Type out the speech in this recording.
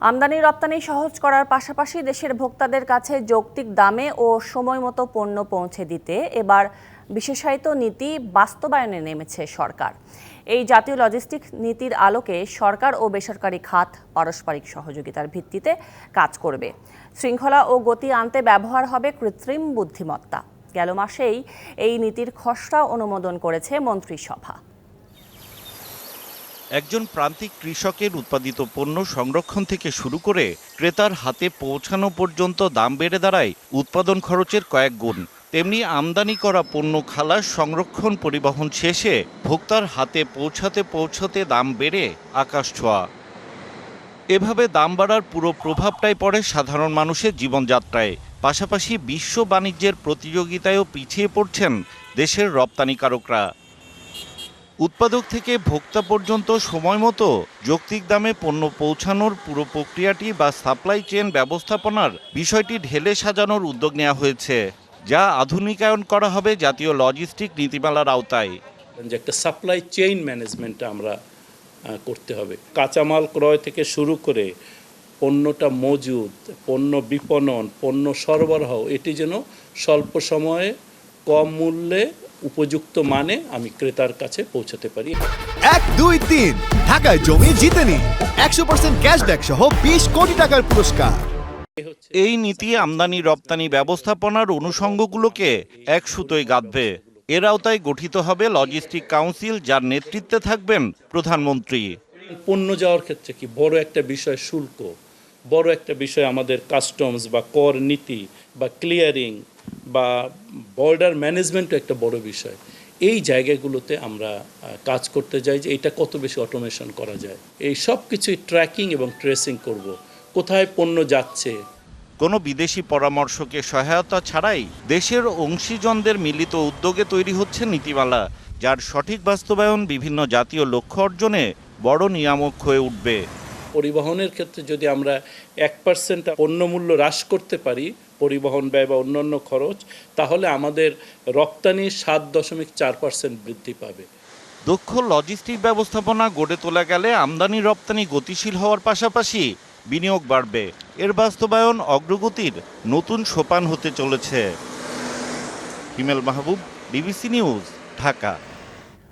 আমদানি রপ্তানি সহজ করার পাশাপাশি দেশের ভোক্তাদের কাছে যৌক্তিক দামে ও সময় মতো পণ্য পৌঁছে দিতে এবার বিশেষায়িত নীতি বাস্তবায়নে নেমেছে সরকার। এই জাতীয় লজিস্টিক নীতির আলোকে সরকার ও বেসরকারি খাত পারস্পরিক সহযোগিতার ভিত্তিতে কাজ করবে। শৃঙ্খলা ও গতি আনতে ব্যবহার হবে কৃত্রিম বুদ্ধিমত্তা। গেল মাসেই এই নীতির খসড়া অনুমোদন করেছে মন্ত্রিসভা। একজন প্রান্তিক কৃষকের উৎপাদিত পণ্য সংরক্ষণ থেকে শুরু করে ক্রেতার হাতে পৌঁছানো পর্যন্ত দাম বেড়ে দাঁড়ায় উৎপাদন খরচের কয়েক গুণ। তেমনি আমদানি করা পণ্য খালাস সংরক্ষণ পরিবহন শেষে ভোক্তার হাতে পৌঁছাতে পৌঁছাতে দাম বেড়ে আকাশ ছোঁয়া। এভাবে দাম বাড়ার পুরো প্রভাবটাই পড়ে সাধারণ মানুষের জীবনযাত্রায়। পাশাপাশি বিশ্ব বাণিজ্যের প্রতিযোগিতায়ও পিছিয়ে পড়ছেন দেশের রপ্তানিকারকরা। উৎপাদক থেকে ভোক্তা পর্যন্ত সময় মতো যৌক্তিক দামে পণ্য পৌঁছানোর পুরো প্রক্রিয়াটি বা সাপ্লাই চেন ব্যবস্থাপনার বিষয়টি ঢেলে সাজানোর উদ্যোগ নেওয়া হয়েছে, যা আধুনিকায়ন করা হবে জাতীয় লজিস্টিক নীতিমালার আওতায়। যে একটা সাপ্লাই চেইন ম্যানেজমেন্টটা আমরা করতে হবে। কাঁচামাল ক্রয় থেকে শুরু করে পণ্যটা মজুদ, পণ্য বিপণন, পণ্য সরবরাহ, এটি যেন স্বল্প সময়ে কম মূল্যে উপযুক্ত মানে আমি ক্রেতার কাছে পৌঁছাতে পারি। এক দুই তিন। ঢাকায় জমি জিতে নিন। একশো পার্সেন্ট ক্যাশব্যাক সহ বিশ কোটি টাকার পুরস্কার। এই নীতি আমদানি রপ্তানি ব্যবস্থাপনার অনুষঙ্গগুলোকে এক সুতোয় গাঁথবে। এর আওতায় গঠিত হবে লজিস্টিক কাউন্সিল যার নেতৃত্বে থাকবেন প্রধানমন্ত্রী। পণ্য যাওয়ার ক্ষেত্রে কি বড় একটা বিষয় শুল্ক? বড় একটা বিষয় আমাদের কাস্টমস বা কর নীতি বা ক্লিয়ারিং বা বর্ডার ম্যানেজমেন্টও একটা বড় বিষয়। এই জায়গাগুলোতে আমরা কাজ করতে যাই যে এটা কত বেশি অটোমেশন করা যায়। এই সব কিছুই ট্র্যাকিং এবং ট্রেসিং করব। কোথায় পণ্য যাচ্ছে? কোনো বিদেশি পরামর্শকে সহায়তা ছাড়াই দেশের অংশীজনদের মিলিত উদ্যোগে তৈরি হচ্ছে নীতিমালা, যার সঠিক বাস্তবায়ন বিভিন্ন জাতীয় লক্ষ্য অর্জনে বড় নিয়ামক হয়ে উঠবে। পরিবহনের ক্ষেত্রে যদি আমরা এক পার্সেন্ট পণ্যমূল্য হ্রাস করতে পারি, পরিবহন ব্যয় বা অন্যান্য খরচ, তাহলে আমাদের রপ্তানি সাত দশমিক চার পার্সেন্ট বৃদ্ধি পাবে। দক্ষ লজিস্টিক ব্যবস্থাপনা গড়ে তোলা গেলে আমদানি রপ্তানি গতিশীল হওয়ার পাশাপাশি বিনিয়োগ বাড়বে। এর বাস্তবায়ন অগ্রগতির নতুন সোপান হতে চলেছে। Himel Mahbub, BBC news, Dhaka.